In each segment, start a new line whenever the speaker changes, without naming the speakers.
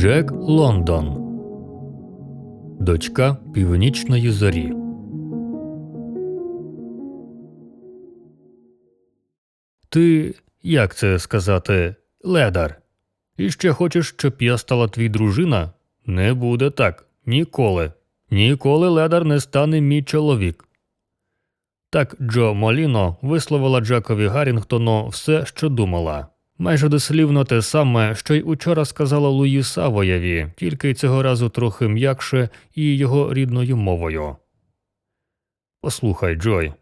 Джек Лондон. Дочка Північної зорі. Ти, як це сказати, ледар. І ще хочеш, щоб я стала твій дружина? Не буде так. Ніколи. Ніколи ледар не стане мій чоловік. Так Джо Моліно висловила Джекові Гаррінгтону все, що думала. Майже дослівно те саме, що й учора сказала Луї Савоєві, тільки цього разу трохи м'якше і його рідною мовою. Послухай, Джой.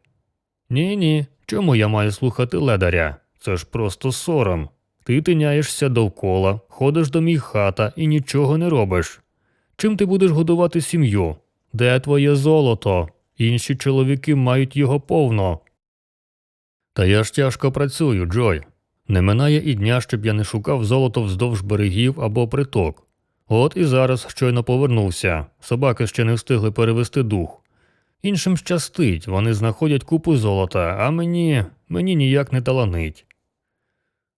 Ні, ні. Чому я маю слухати ледаря? Це ж просто сором. Ти тиняєшся довкола, ходиш до мій хата і нічого не робиш. Чим ти будеш годувати сім'ю? Де твоє золото? Інші чоловіки мають його повно. Та я ж тяжко працюю, Джой. Не минає і дня, щоб я не шукав золото вздовж берегів або приток. От і зараз щойно повернувся. Собаки ще не встигли перевести дух. Іншим щастить, вони знаходять купу золота, а мені мені ніяк не таланить.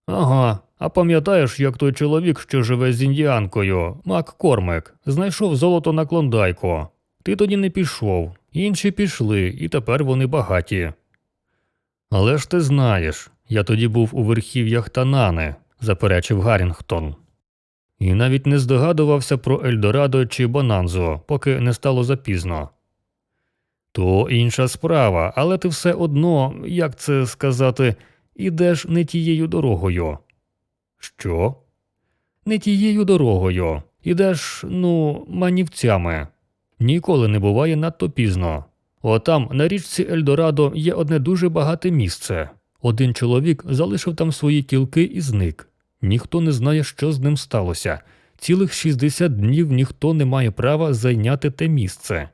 Ага, а пам'ятаєш, як той чоловік, що живе з індіанкою, Мак Кормик, знайшов золото на клондайку. Ти тоді не пішов, інші пішли, і тепер вони багаті. Але ж ти знаєш, я тоді був у верхів'ях Танани, заперечив Гаррінгтон. І навіть не здогадувався про Ельдорадо чи Бонанзо, поки не стало запізно. То інша справа, але ти все одно, як це сказати, ідеш не тією дорогою. Що? Не тією дорогою. Ідеш, ну, манівцями. Ніколи не буває надто пізно. Отам, на річці Ельдорадо, є одне дуже багате місце. Один чоловік залишив там свої кілки і зник. Ніхто не знає, що з ним сталося. Цілих 60 днів ніхто не має права зайняти те місце.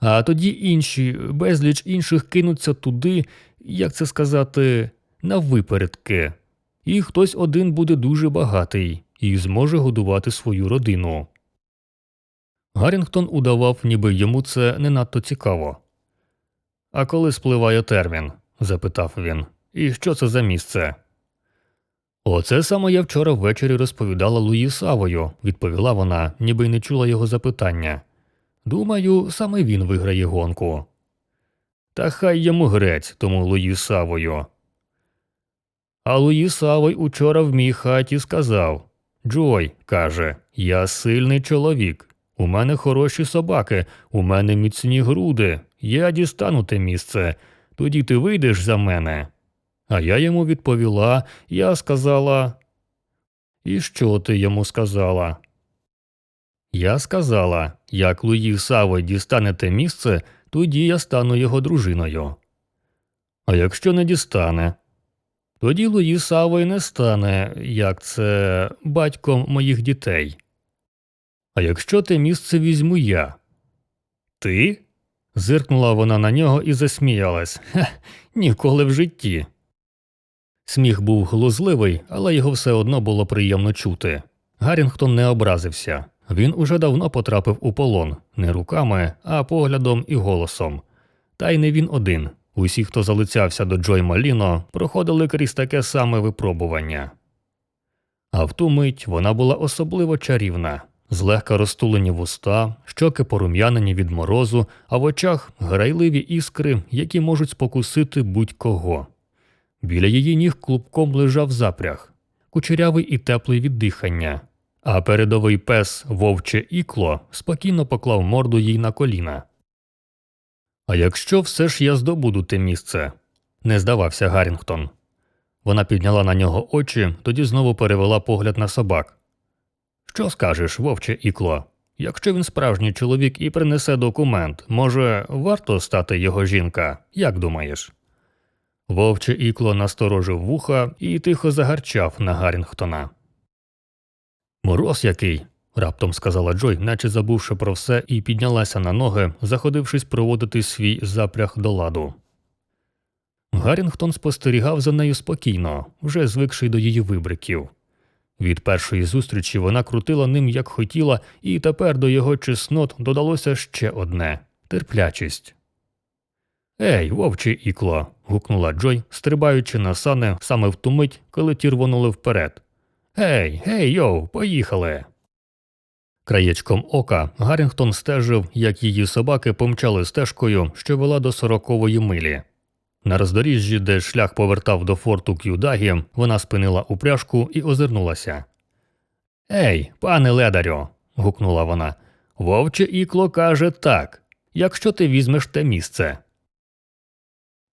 А тоді інші, безліч інших кинуться туди, як це сказати, на випередки. І хтось один буде дуже багатий і зможе годувати свою родину. Гаррінгтон удавав, ніби йому це не надто цікаво. А коли спливає термін? запитав він. І що це за місце? Оце саме я вчора ввечері розповідала Луї Савою, відповіла вона, ніби й не чула його запитання. Думаю, саме він виграє гонку. Та хай йому грець, тому Луї Савою. А Луї Савой учора в мій хаті сказав Джой, каже, я сильний чоловік. У мене хороші собаки, у мене міцні груди. Я дістану те місце. Тоді ти вийдеш за мене. А я йому відповіла, я сказала. І що ти йому сказала? Я сказала, як Луї Савой дістане те місце, тоді я стану його дружиною. А якщо не дістане, тоді Луї Савой не стане, як це батьком моїх дітей. А якщо те місце візьму я? Ти? зиркнула вона на нього і засміялась. Хе, ніколи в житті. Сміх був глузливий, але його все одно було приємно чути. Гаррінгтон не образився. Він уже давно потрапив у полон не руками, а поглядом і голосом. Та й не він один. Усі, хто залицявся до Джой Маліно, проходили крізь таке саме випробування. А в ту мить вона була особливо чарівна, злегка розтулені вуста, щоки порум'янені від морозу, а в очах грайливі іскри, які можуть спокусити будь-кого. Біля її ніг клубком лежав запряг, кучерявий і теплий від дихання, а передовий пес вовче ікло спокійно поклав морду їй на коліна. А якщо все ж я здобуду те місце, не здавався Гаррінгтон. Вона підняла на нього очі, тоді знову перевела погляд на собак. Що скажеш, вовче ікло? Якщо він справжній чоловік і принесе документ, може, варто стати його жінка, як думаєш? Вовче ікло насторожив вуха і тихо загарчав на Гаррінгтона. Мороз який. раптом сказала Джой, наче забувши про все, і піднялася на ноги, заходившись проводити свій запряг до ладу. Гаррінгтон спостерігав за нею спокійно, вже звикший до її вибриків. Від першої зустрічі вона крутила ним як хотіла, і тепер до його чеснот додалося ще одне терплячість. Ей, вовче ікло. гукнула Джой, стрибаючи на сани саме в ту мить, коли ті рвонули вперед. Гей, гей, йоу, поїхали. Краєчком ока Гаррінгтон стежив, як її собаки помчали стежкою, що вела до сорокової милі. На роздоріжжі, де шлях повертав до форту К'юдагі, вона спинила упряжку і озирнулася. Ей, пане ледарю. гукнула вона. Вовче ікло каже так якщо ти візьмеш те місце.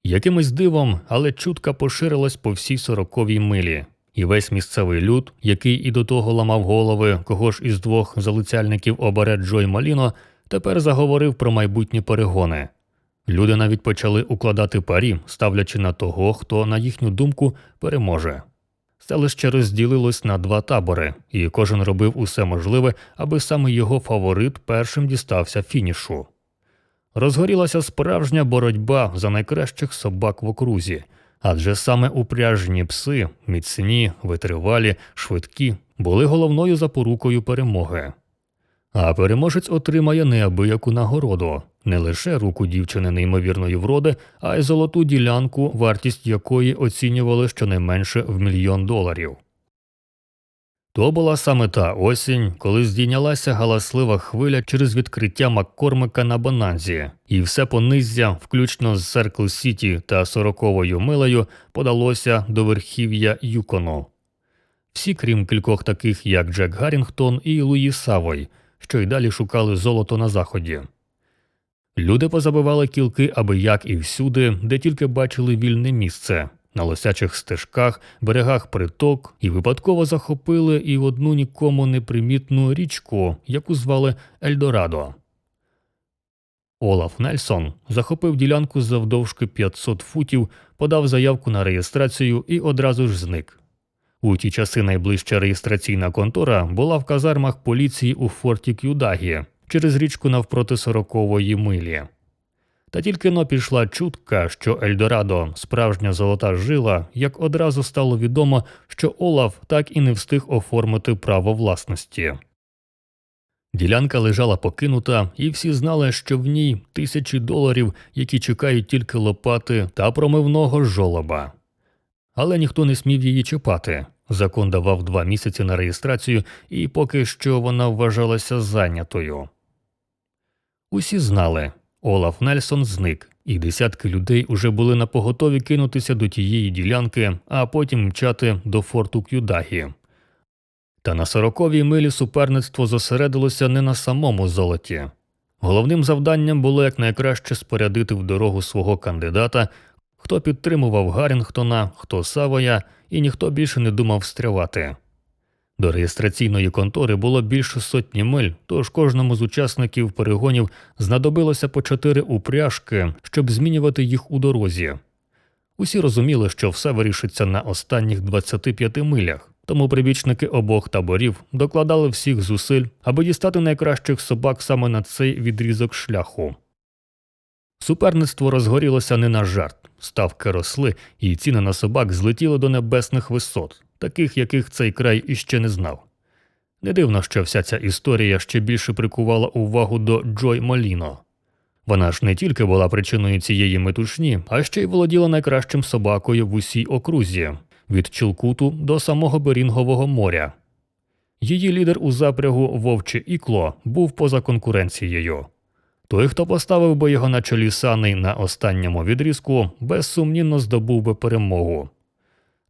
Якимось дивом, але чутка поширилась по всій сороковій милі, і весь місцевий люд, який і до того ламав голови, кого ж із двох залицяльників обере Джой Маліно, тепер заговорив про майбутні перегони. Люди навіть почали укладати парі, ставлячи на того, хто, на їхню думку, переможе. Селище розділилось на два табори, і кожен робив усе можливе, аби саме його фаворит першим дістався фінішу. Розгорілася справжня боротьба за найкращих собак в окрузі, адже саме упряжні пси, міцні, витривалі, швидкі, були головною запорукою перемоги. А переможець отримає неабияку нагороду не лише руку дівчини неймовірної вроди, а й золоту ділянку, вартість якої оцінювали щонайменше в мільйон доларів. То була саме та осінь, коли здійнялася галаслива хвиля через відкриття Маккормика на Бонанзі, і все понизя, включно з Серкл Сіті та сороковою милею, подалося до верхів'я Юкону. Всі, крім кількох таких, як Джек Гаррінгтон і Луї Савой, що й далі шукали золото на заході. Люди позабивали кілки аби як і всюди, де тільки бачили вільне місце, на лосячих стежках, берегах приток, і випадково захопили і одну нікому непримітну річку, яку звали Ельдорадо. Олаф Нельсон захопив ділянку завдовжки 500 футів, подав заявку на реєстрацію і одразу ж зник. У ті часи найближча реєстраційна контора була в казармах поліції у форті К'юдагі через річку навпроти сорокової милі. Та тільки но пішла чутка, що Ельдорадо справжня золота жила, як одразу стало відомо, що Олаф так і не встиг оформити право власності. Ділянка лежала покинута, і всі знали, що в ній тисячі доларів, які чекають тільки лопати та промивного жолоба. Але ніхто не смів її чіпати. Закон давав два місяці на реєстрацію, і поки що вона вважалася зайнятою. Усі знали, Олаф Нельсон зник, і десятки людей уже були на поготові кинутися до тієї ділянки, а потім мчати до форту К'юдагі. Та на сороковій милі суперництво зосередилося не на самому золоті. Головним завданням було якнайкраще спорядити в дорогу свого кандидата, хто підтримував Гаррінгтона, хто Савоя, і ніхто більше не думав встрявати. До реєстраційної контори було більше сотні миль, тож кожному з учасників перегонів знадобилося по чотири упряжки, щоб змінювати їх у дорозі. Усі розуміли, що все вирішиться на останніх 25 милях, тому прибічники обох таборів докладали всіх зусиль, аби дістати найкращих собак саме на цей відрізок шляху. Суперництво розгорілося не на жарт, ставки росли, і ціни на собак злетіли до небесних висот таких, яких цей край іще не знав. Не дивно, що вся ця історія ще більше прикувала увагу до Джой Моліно. Вона ж не тільки була причиною цієї метушні, а ще й володіла найкращим собакою в усій окрузі від Чілкуту до самого Берінгового моря. Її лідер у запрягу Вовче Ікло був поза конкуренцією. Той, хто поставив би його на чолі сани на останньому відрізку, безсумнівно здобув би перемогу.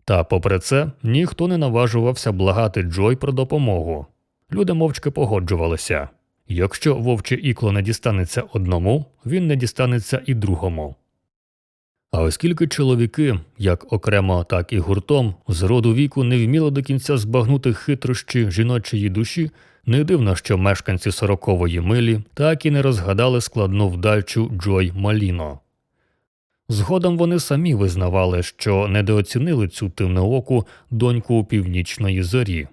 Та, попри це, ніхто не наважувався благати Джой про допомогу. Люди мовчки погоджувалися якщо вовче ікло не дістанеться одному, він не дістанеться і другому. А оскільки чоловіки, як окремо, так і гуртом, з роду віку не вміли до кінця збагнути хитрощі жіночої душі, не дивно, що мешканці сорокової милі так і не розгадали складну вдачу Джой Маліно. Згодом вони самі визнавали, що недооцінили цю темнооку доньку північної зорі,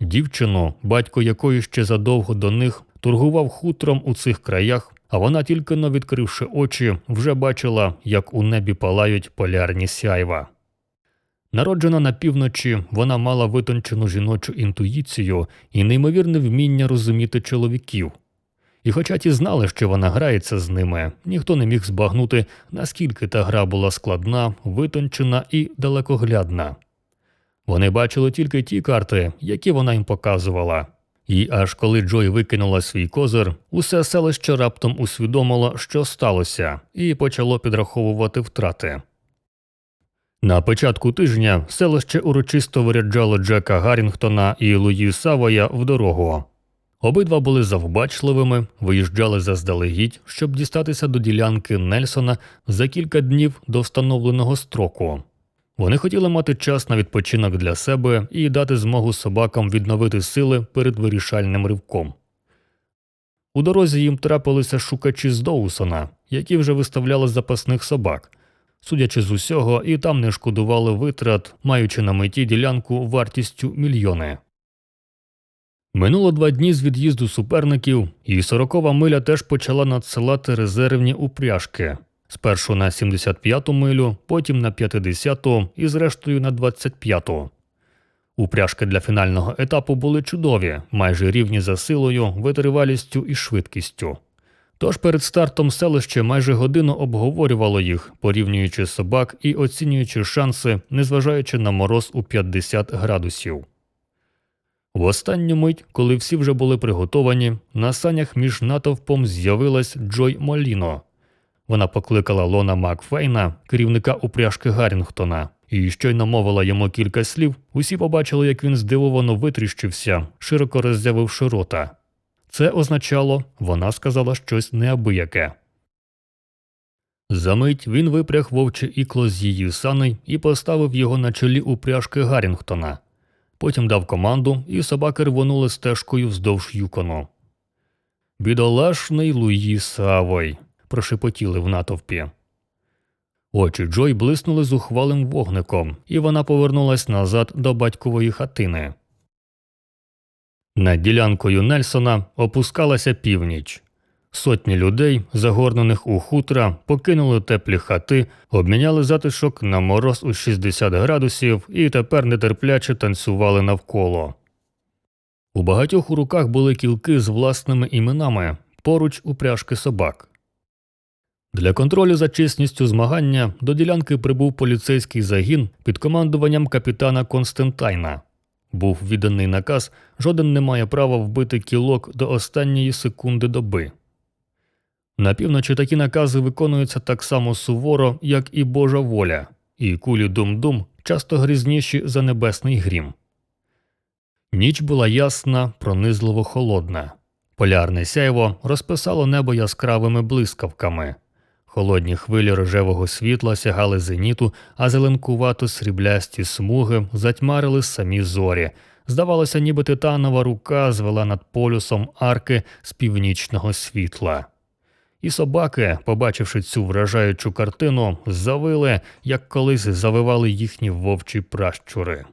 дівчину, батько якої ще задовго до них торгував хутром у цих краях, а вона, тільки но відкривши очі, вже бачила, як у небі палають полярні сяйва. Народжена на півночі, вона мала витончену жіночу інтуїцію і неймовірне вміння розуміти чоловіків. І хоча ті знали, що вона грається з ними, ніхто не міг збагнути, наскільки та гра була складна, витончена і далекоглядна. Вони бачили тільки ті карти, які вона їм показувала, І аж коли Джой викинула свій козир, усе селище раптом усвідомило, що сталося, і почало підраховувати втрати. На початку тижня селище урочисто виряджало Джека Гаррінгтона і Луї Савоя в дорогу. Обидва були завбачливими, виїжджали заздалегідь, щоб дістатися до ділянки Нельсона за кілька днів до встановленого строку. Вони хотіли мати час на відпочинок для себе і дати змогу собакам відновити сили перед вирішальним ривком. У дорозі їм трапилися шукачі з Доусона, які вже виставляли запасних собак. Судячи з усього, і там не шкодували витрат, маючи на меті ділянку вартістю мільйони. Минуло два дні з від'їзду суперників, і сорокова миля теж почала надсилати резервні упряжки. Спершу на 75-ту милю, потім на 50-ту і зрештою на 25-ту. Упряжки для фінального етапу були чудові, майже рівні за силою, витривалістю і швидкістю. Тож перед стартом селище майже годину обговорювало їх, порівнюючи собак і оцінюючи шанси, незважаючи на мороз у 50 градусів. В останню мить, коли всі вже були приготовані, на санях між натовпом з'явилась Джой Моліно. Вона покликала Лона Макфейна, керівника упряжки Гаррінгтона, і щойно мовила йому кілька слів, усі побачили, як він здивовано витріщився, широко роззявивши рота. Це означало, вона сказала щось неабияке. Замить він випряг вовче ікло з її сани і поставив його на чолі упряжки Гаррінгтона. Потім дав команду, і собаки рвонули стежкою вздовж юкону. Бідолашний Луї Савой, прошепотіли в натовпі. Очі Джой блиснули зухвалим вогником, і вона повернулась назад до батькової хатини. Над ділянкою Нельсона опускалася північ. Сотні людей, загорнених у хутра, покинули теплі хати, обміняли затишок на мороз у 60 градусів і тепер нетерпляче танцювали навколо. У багатьох у руках були кілки з власними іменами, поруч упряжки собак. Для контролю за чесністю змагання до ділянки прибув поліцейський загін під командуванням капітана Константайна. Був відданий наказ, жоден не має права вбити кілок до останньої секунди доби. На півночі такі накази виконуються так само суворо, як і Божа воля, і кулі дум-дум часто грізніші за небесний грім. Ніч була ясна, пронизливо холодна. Полярне сяйво розписало небо яскравими блискавками. Холодні хвилі рожевого світла сягали зеніту, а зеленкувато сріблясті смуги затьмарили самі зорі. Здавалося, ніби титанова рука звела над полюсом арки з північного світла. І собаки, побачивши цю вражаючу картину, завили, як колись завивали їхні вовчі пращури.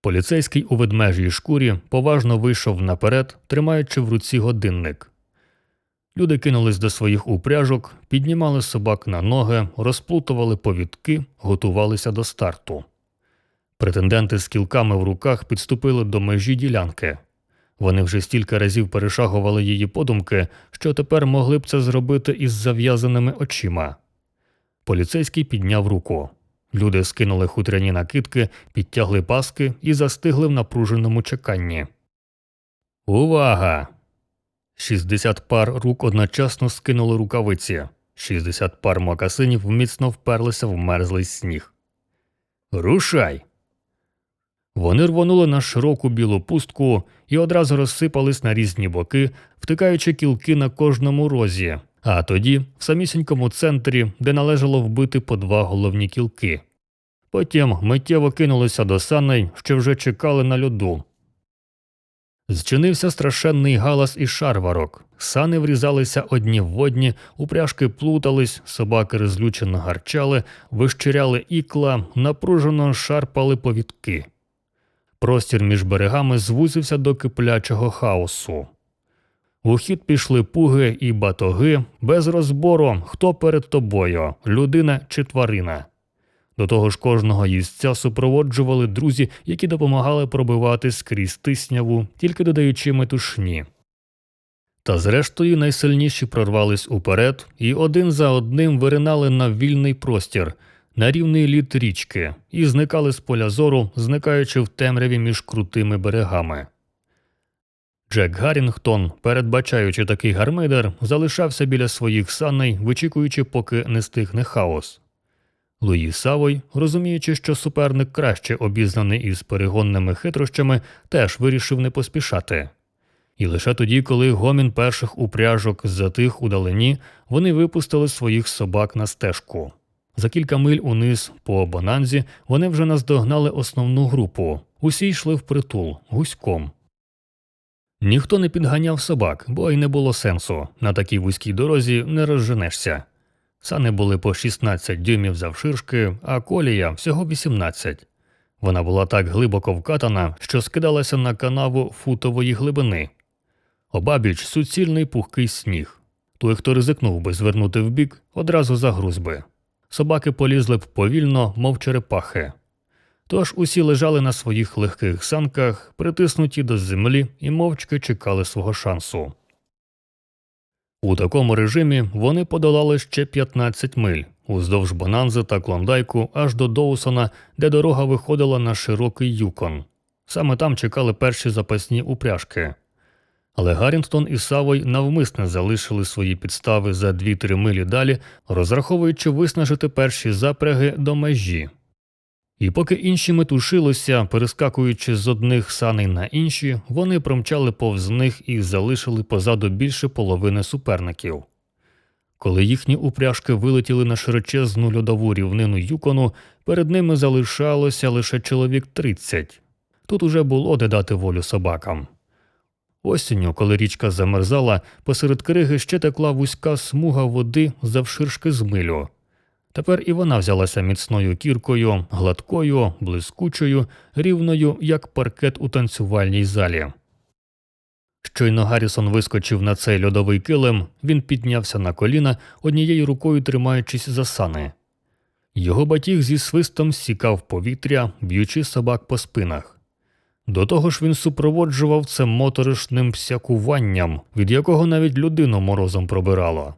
Поліцейський у ведмежій шкурі поважно вийшов наперед, тримаючи в руці годинник. Люди кинулись до своїх упряжок, піднімали собак на ноги, розплутували повідки, готувалися до старту. Претенденти з кілками в руках підступили до межі ділянки. Вони вже стільки разів перешагували її подумки, що тепер могли б це зробити із зав'язаними очима. Поліцейський підняв руку. Люди скинули хутряні накидки, підтягли паски і застигли в напруженому чеканні. Увага! 60 пар рук одночасно скинули рукавиці, 60 пар мокасинів міцно вперлися в мерзлий сніг. Рушай! Вони рвонули на широку білу пустку і одразу розсипались на різні боки, втикаючи кілки на кожному розі, а тоді в самісінькому центрі, де належало вбити по два головні кілки. Потім миттєво кинулися до саней, що вже чекали на льоду. Зчинився страшенний галас і шарварок. Сани врізалися одні в одні, упряжки плутались, собаки розлючено гарчали, вищиряли ікла, напружено шарпали повідки. Простір між берегами звузився до киплячого хаосу. У хід пішли пуги і батоги без розбору, хто перед тобою людина чи тварина. До того ж, кожного їстця супроводжували друзі, які допомагали пробивати скрізь тисняву, тільки додаючи метушні. Та зрештою найсильніші прорвались уперед і один за одним виринали на вільний простір, на рівний лід річки, і зникали з поля зору, зникаючи в темряві між крутими берегами. Джек Гаррінгтон, передбачаючи такий гармидер, залишався біля своїх саней, вичікуючи, поки не стихне хаос. Луї Савой, розуміючи, що суперник краще обізнаний із перегонними хитрощами, теж вирішив не поспішати. І лише тоді, коли гомін перших упряжок затих удалині, вони випустили своїх собак на стежку. За кілька миль униз по Бонанзі вони вже наздогнали основну групу. Усі йшли впритул, гуськом. Ніхто не підганяв собак, бо й не було сенсу. На такій вузькій дорозі не розженешся. Сани були по 16 дюймів завширшки, а колія всього 18. Вона була так глибоко вкатана, що скидалася на канаву футової глибини. Обабіч суцільний пухкий сніг. Той, хто ризикнув би звернути вбік, одразу загруз би. Собаки полізли б повільно, мов черепахи. Тож усі лежали на своїх легких санках, притиснуті до землі і мовчки чекали свого шансу. У такому режимі вони подолали ще 15 миль уздовж Бонанзи та Клондайку аж до Доусона, де дорога виходила на широкий юкон. Саме там чекали перші запасні упряжки. Але Гаррінгтон і Савой навмисне залишили свої підстави за 2-3 милі далі, розраховуючи виснажити перші запряги до межі. І поки інші метушилися, перескакуючи з одних саней на інші, вони промчали повз них і залишили позаду більше половини суперників. Коли їхні упряжки вилетіли на широчезну льодову рівнину Юкону, перед ними залишалося лише чоловік 30. Тут уже було де дати волю собакам. Осінню, коли річка замерзала, посеред криги ще текла вузька смуга води завширшки з милю. Тепер і вона взялася міцною кіркою, гладкою, блискучою, рівною, як паркет у танцювальній залі. Щойно Гаррісон вискочив на цей льодовий килим, він піднявся на коліна, однією рукою тримаючись за сани. Його батіг зі свистом сікав повітря, б'ючи собак по спинах. До того ж він супроводжував це моторошним всякуванням, від якого навіть людину морозом пробирало.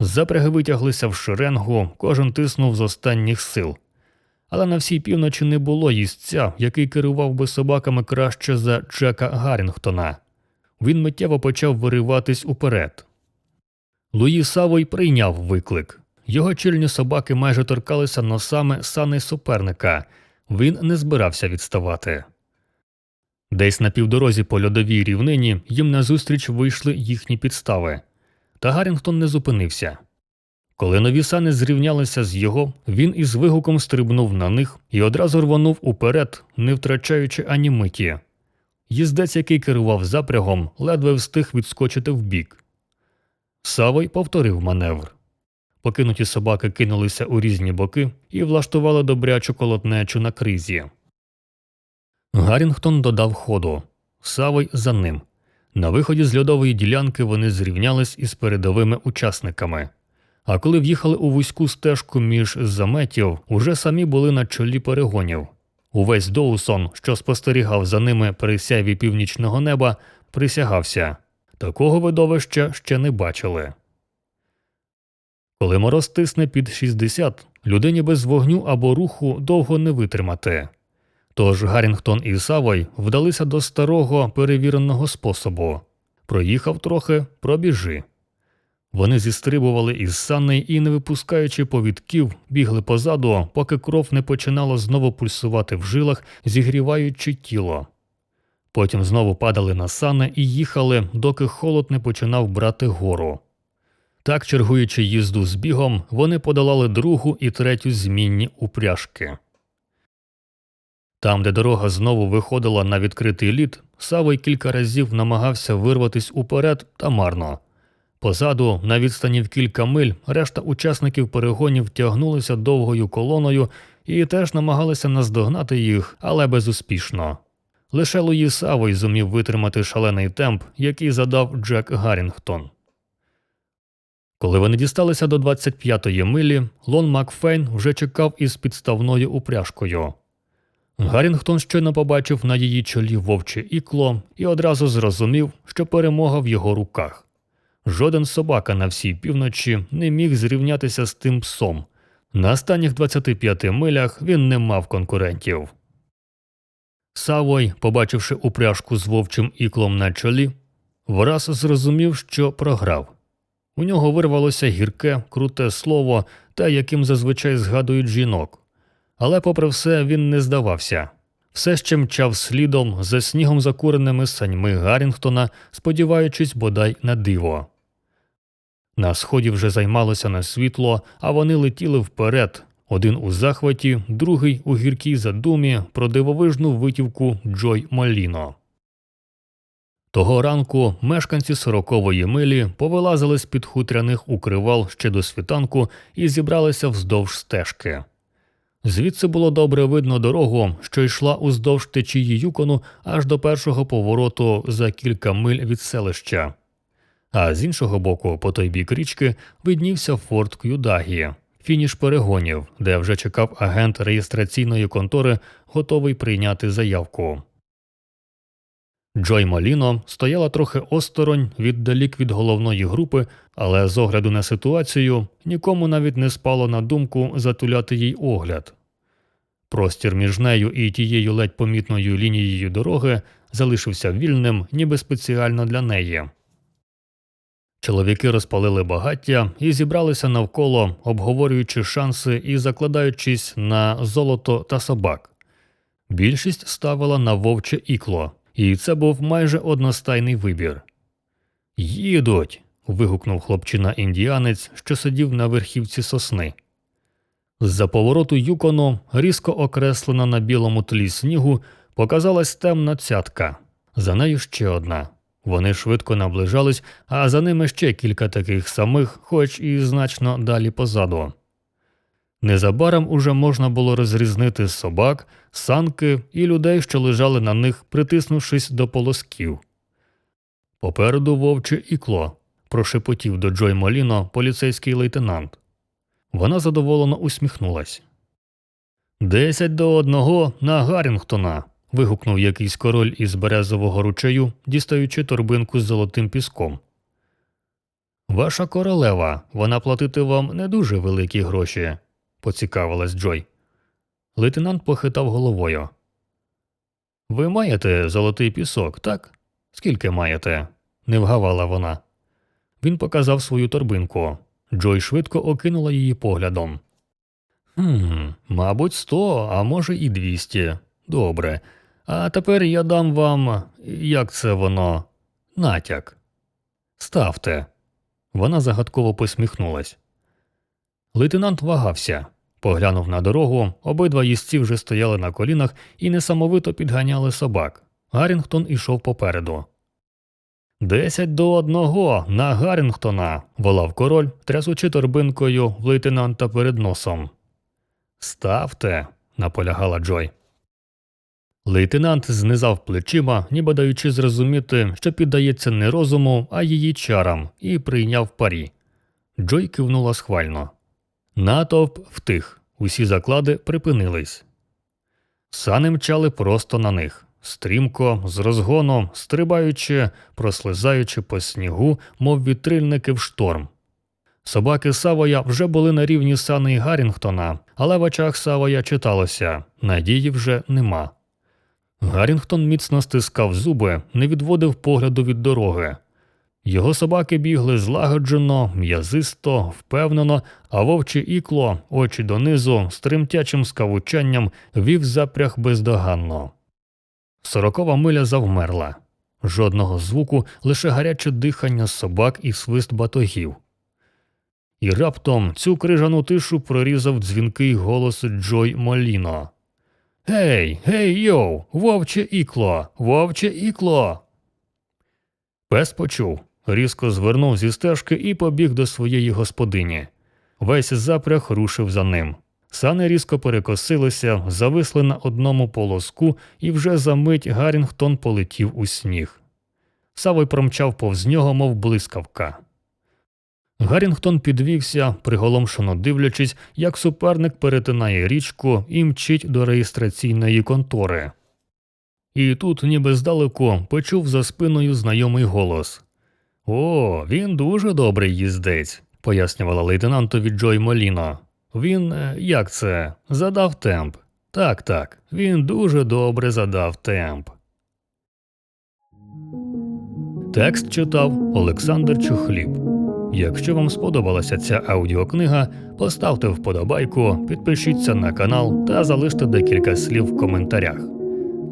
Запряги витяглися в шеренгу, кожен тиснув з останніх сил. Але на всій півночі не було їстця, який керував би собаками краще за Джека Гаррінгтона. Він миттєво почав вириватись уперед. Луї Савой прийняв виклик. Його чільні собаки майже торкалися носами сани суперника. Він не збирався відставати. Десь на півдорозі по льодовій рівнині їм назустріч вийшли їхні підстави. Та Гаррінгтон не зупинився. Коли нові сани зрівнялися з його, він із вигуком стрибнув на них і одразу рвонув уперед, не втрачаючи ані миті. Їздець, який керував запрягом, ледве встиг відскочити вбік. Савой повторив маневр. Покинуті собаки кинулися у різні боки і влаштували добрячу колотнечу на кризі. Гаррінгтон додав ходу. Савой за ним. На виході з льодової ділянки вони зрівнялись із передовими учасниками. А коли в'їхали у вузьку стежку між заметів, уже самі були на чолі перегонів. Увесь Доусон, що спостерігав за ними при сяйві північного неба, присягався такого видовища ще не бачили. Коли мороз тисне під 60, людині без вогню або руху довго не витримати. Тож Гаррінгтон і Савой вдалися до старого перевіреного способу проїхав трохи, пробіжи. Вони зістрибували із саней і, не випускаючи повідків, бігли позаду, поки кров не починала знову пульсувати в жилах, зігріваючи тіло. Потім знову падали на сани і їхали, доки холод не починав брати гору. Так, чергуючи їзду з бігом, вони подолали другу і третю змінні упряжки. Там, де дорога знову виходила на відкритий лід, Савой кілька разів намагався вирватись уперед та марно. Позаду, на відстані в кілька миль, решта учасників перегонів тягнулися довгою колоною і теж намагалися наздогнати їх, але безуспішно. Лише Луї Савой зумів витримати шалений темп, який задав Джек Гаррінгтон. Коли вони дісталися до 25-ї милі, Лон Макфейн вже чекав із підставною упряжкою. Гаррінгтон щойно побачив на її чолі вовче ікло і одразу зрозумів, що перемога в його руках. Жоден собака на всій півночі не міг зрівнятися з тим псом. На останніх 25 милях він не мав конкурентів. Савой, побачивши упряжку з вовчим іклом на чолі, враз зрозумів, що програв. У нього вирвалося гірке, круте слово, те, яким зазвичай згадують жінок. Але, попри все, він не здавався. Все ще мчав слідом за снігом закуреними саньми Гаррінгтона, сподіваючись бодай на диво. На сході вже займалося на світло, а вони летіли вперед, один у захваті, другий у гіркій задумі про дивовижну витівку Джой Маліно. Того ранку мешканці сорокової милі повилазили з під хутряних укривал ще до світанку і зібралися вздовж стежки. Звідси було добре видно дорогу, що йшла уздовж течії Юкону аж до першого повороту за кілька миль від селища. А з іншого боку, по той бік річки, виднівся форт К'юдагі, фініш перегонів, де вже чекав агент реєстраційної контори, готовий прийняти заявку. Джой Маліно стояла трохи осторонь віддалік від головної групи, але з огляду на ситуацію нікому навіть не спало на думку затуляти їй огляд. Простір між нею і тією ледь помітною лінією дороги залишився вільним, ніби спеціально для неї. Чоловіки розпалили багаття і зібралися навколо, обговорюючи шанси і закладаючись на золото та собак. Більшість ставила на вовче ікло, і це був майже одностайний вибір. Їдуть. вигукнув хлопчина індіанець, що сидів на верхівці сосни. З-за повороту Юкону, різко окреслена на білому тлі снігу, показалась темна цятка. За нею ще одна. Вони швидко наближались, а за ними ще кілька таких самих, хоч і значно далі позаду. Незабаром уже можна було розрізнити собак, санки і людей, що лежали на них, притиснувшись до полосків. Попереду вовче ікло, прошепотів до Джой Моліно поліцейський лейтенант. Вона задоволено усміхнулась. Десять до одного на Гаррінгтона. вигукнув якийсь король із березового ручею, дістаючи торбинку з золотим піском. Ваша королева, вона платити вам не дуже великі гроші, поцікавилась Джой. Лейтенант похитав головою. Ви маєте золотий пісок, так? Скільки маєте? не вгавала вона. Він показав свою торбинку. Джой швидко окинула її поглядом. «Хм, мабуть, сто, а може і двісті. Добре. А тепер я дам вам, як це воно, натяк. Ставте. Вона загадково посміхнулась. Лейтенант вагався, поглянув на дорогу, обидва їстці вже стояли на колінах і несамовито підганяли собак. Гаррінгтон ішов попереду. Десять до одного на Гаррінгтона, волав король, трясучи торбинкою в лейтенанта перед носом. Ставте, наполягала Джой. Лейтенант знизав плечима, ніби даючи зрозуміти, що піддається не розуму, а її чарам, і прийняв парі. Джой кивнула схвально. Натовп втих, усі заклади припинились. Сани мчали просто на них, стрімко, з розгону, стрибаючи, прослизаючи по снігу, мов вітрильники в шторм. Собаки Савоя вже були на рівні сани Гаррінгтона, але в очах Савоя читалося надії вже нема. Гаррінгтон міцно стискав зуби, не відводив погляду від дороги. Його собаки бігли злагоджено, м'язисто, впевнено, а вовче ікло, очі донизу, з тремтячим скавучанням вів запряг бездоганно. Сорокова миля завмерла. Жодного звуку, лише гаряче дихання собак і свист батогів. І раптом цю крижану тишу прорізав дзвінкий голос Джой Моліно. Гей, гей, йоу, вовче ікло, вовче ікло. Пес почув, різко звернув зі стежки і побіг до своєї господині. Весь запряг рушив за ним. Сани різко перекосилися, зависли на одному полоску, і вже за мить Гаррінгтон полетів у сніг. Савой промчав повз нього, мов блискавка. Гаррінгтон підвівся, приголомшено дивлячись, як суперник перетинає річку і мчить до реєстраційної контори. І тут, ніби здалеку, почув за спиною знайомий голос О, він дуже добрий їздець, пояснювала лейтенантові Джой Моліно. Він, е, як це, задав темп. Так, так, він дуже добре задав темп. Текст читав Олександр Чухліб. Якщо вам сподобалася ця аудіокнига, поставте вподобайку, підпишіться на канал та залиште декілька слів в коментарях.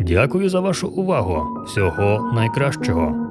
Дякую за вашу увагу. Всього найкращого.